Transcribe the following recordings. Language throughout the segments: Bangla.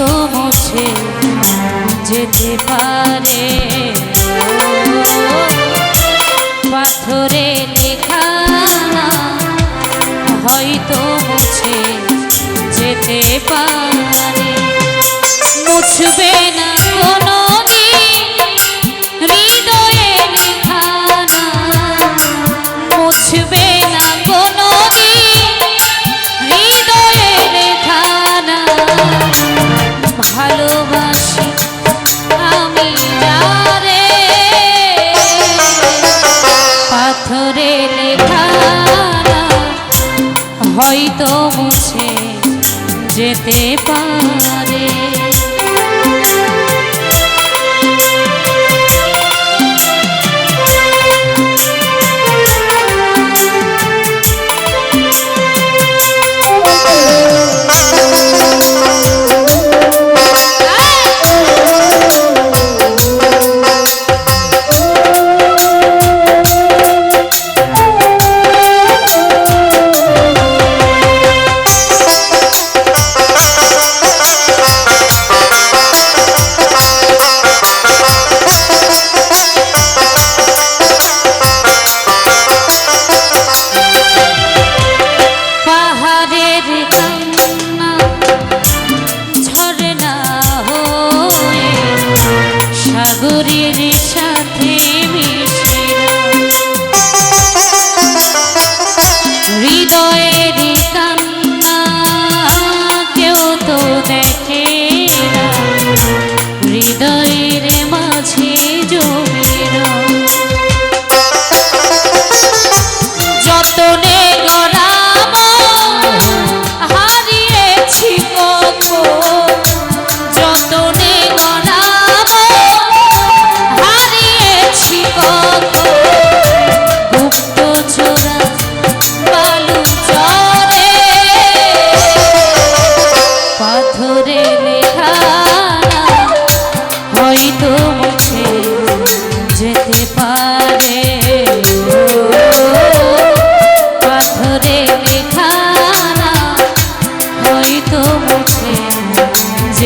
তো মুছে যেতে পারে। পাথরে লেখা হয়তো মুছে যেতে পারে। মুছবে না যেতে পারে। সাথে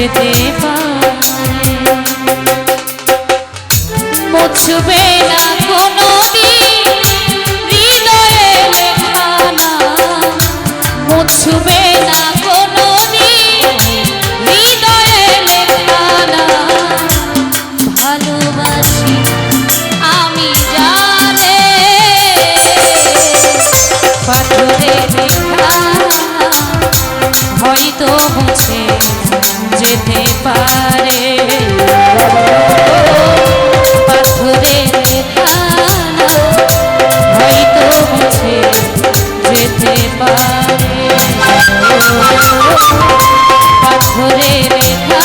যেতে পারে। মুছবে না কোনো দিন। পাথরে রেখা